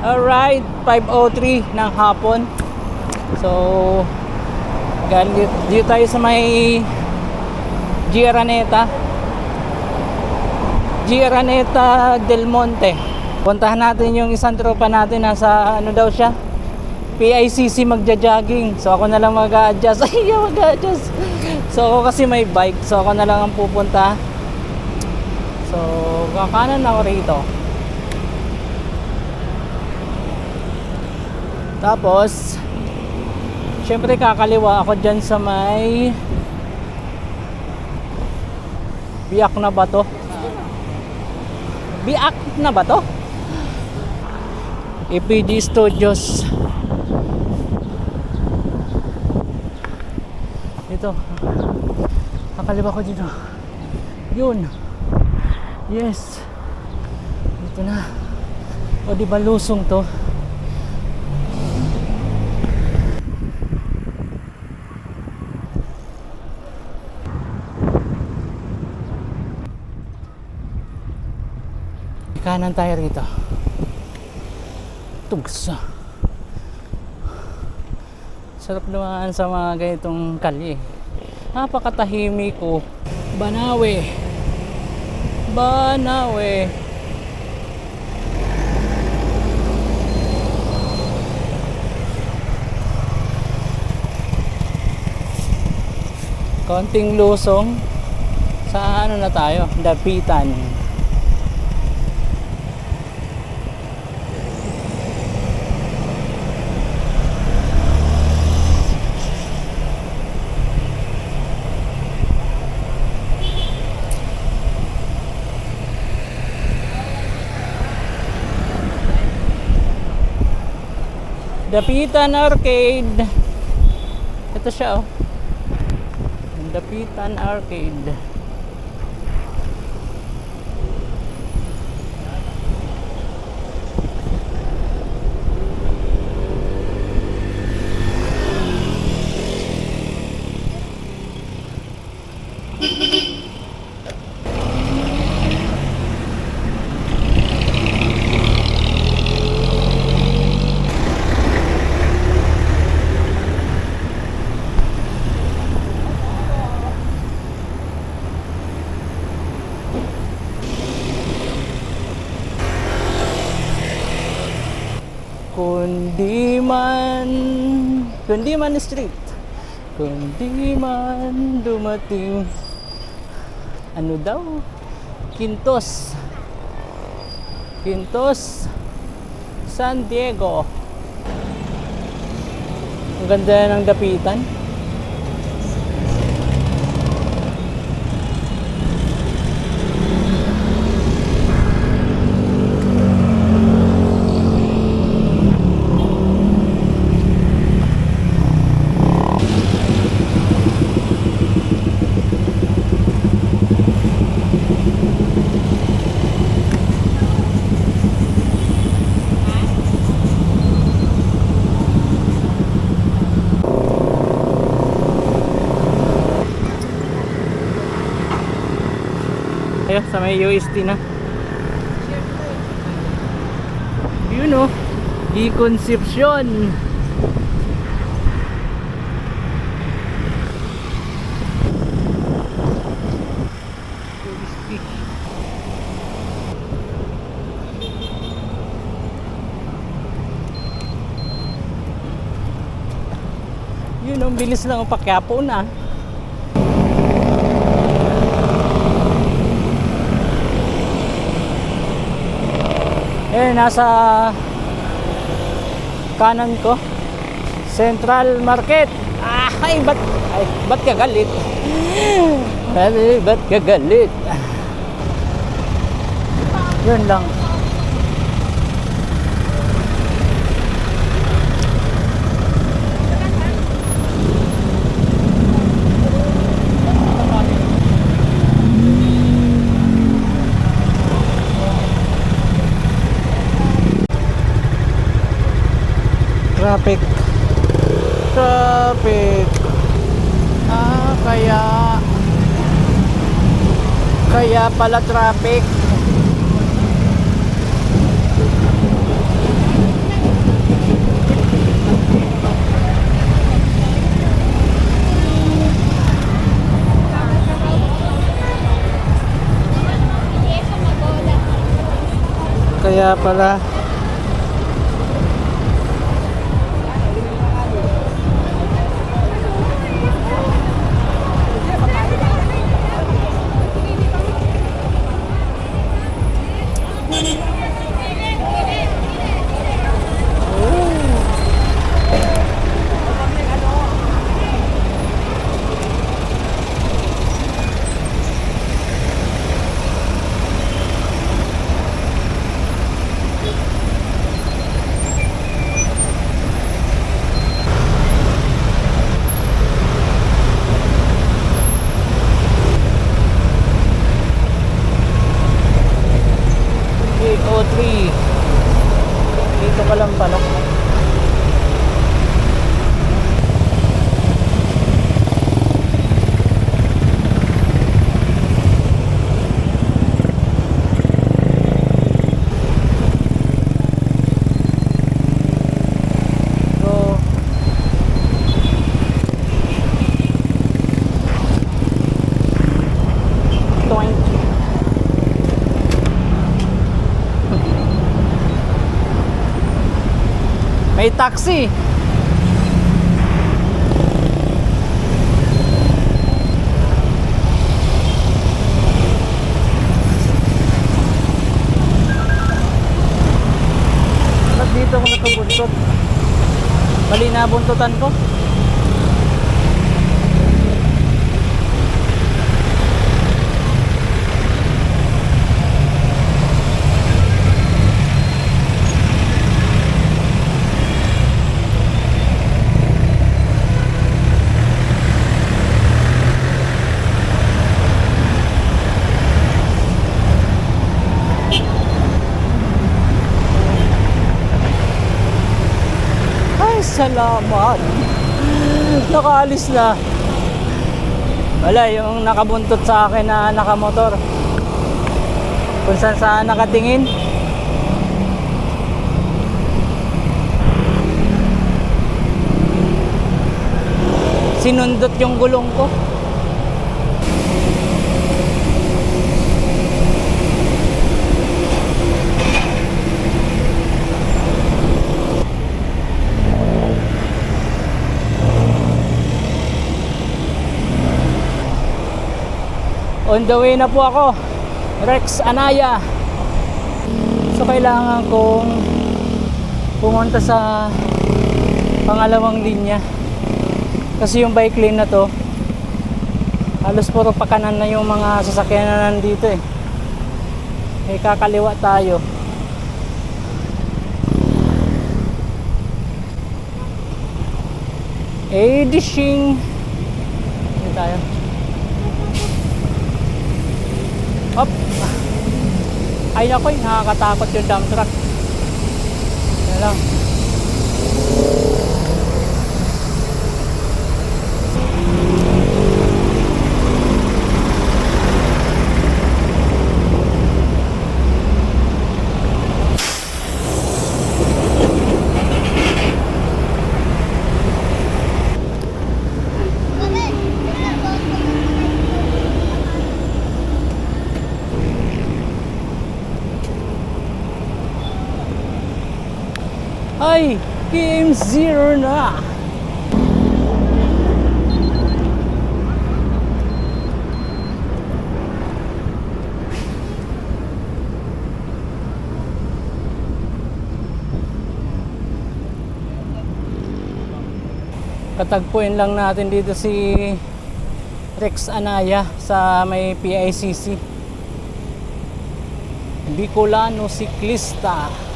Alright, 5.03 ng hapon. So, galit dito tayo sa may Giraneta. Giraneta del Monte. Puntahan natin yung isang tropa natin. Nasa ano daw siya? PICC magja-jogging. So ako na lang mag-a-adjust. Ay, mag-a-adjust. So ako kasi may bike. So ako na lang ang pupunta. So kakanan ako rito. Tapos, syempre kakaliwa ako dyan sa may biyak na ba to? Biak na ba to? APG Studios. Ito. Kakaliwa ko dito. Yun. Yes. Dito na. O di ba lusong to? Kanan tayo rito. Tugsa. Sarap naman sa mga ganitong kalye. Napakatahimik ko. Banawe. Banawe. Konting lusong sa ano na tayo, Dapitan. Dapitan Arcade. Ito siya oh. Dapitan Arcade. Kundi man, kundi man street. Kundi man dumating. Ano daw? Quintos. Quintos. San Diego. Ang ganda ng dapitan. Ayun, sa may UST na. Yun o. Di Concepcion. Yun ang bilis lang ang pakyapo na. Eh, nasa kanan ko. Central Market. Ah, ay, ba't, ay, ba't ka galit? Ay, ba't ka galit? Yun lang. malapit. Ah kaya kaya pala traffic. Kaya pala May taxi. Ba't dito ako nakabuntot? Mali na buntutan ko. Ay, salamat. Nakaalis na. Wala, yung nakabuntot sa akin na nakamotor. Kung saan saan nakatingin. Sinundot yung gulong ko. On the way na po ako. Rex Anaya. So kailangan kong pumunta sa pangalawang linya. Kasi yung bike lane na to halos puro pakanan na yung mga sasakyan na nandito eh. Eh kakaliwa tayo. Eh dishing. Dito tayo. Hop. Ay nako, nakakatakot yung dump truck. Yan lang. Ay, game zero na. Katagpuin lang natin dito si Rex Anaya sa may PICC. Bicolano Siklista.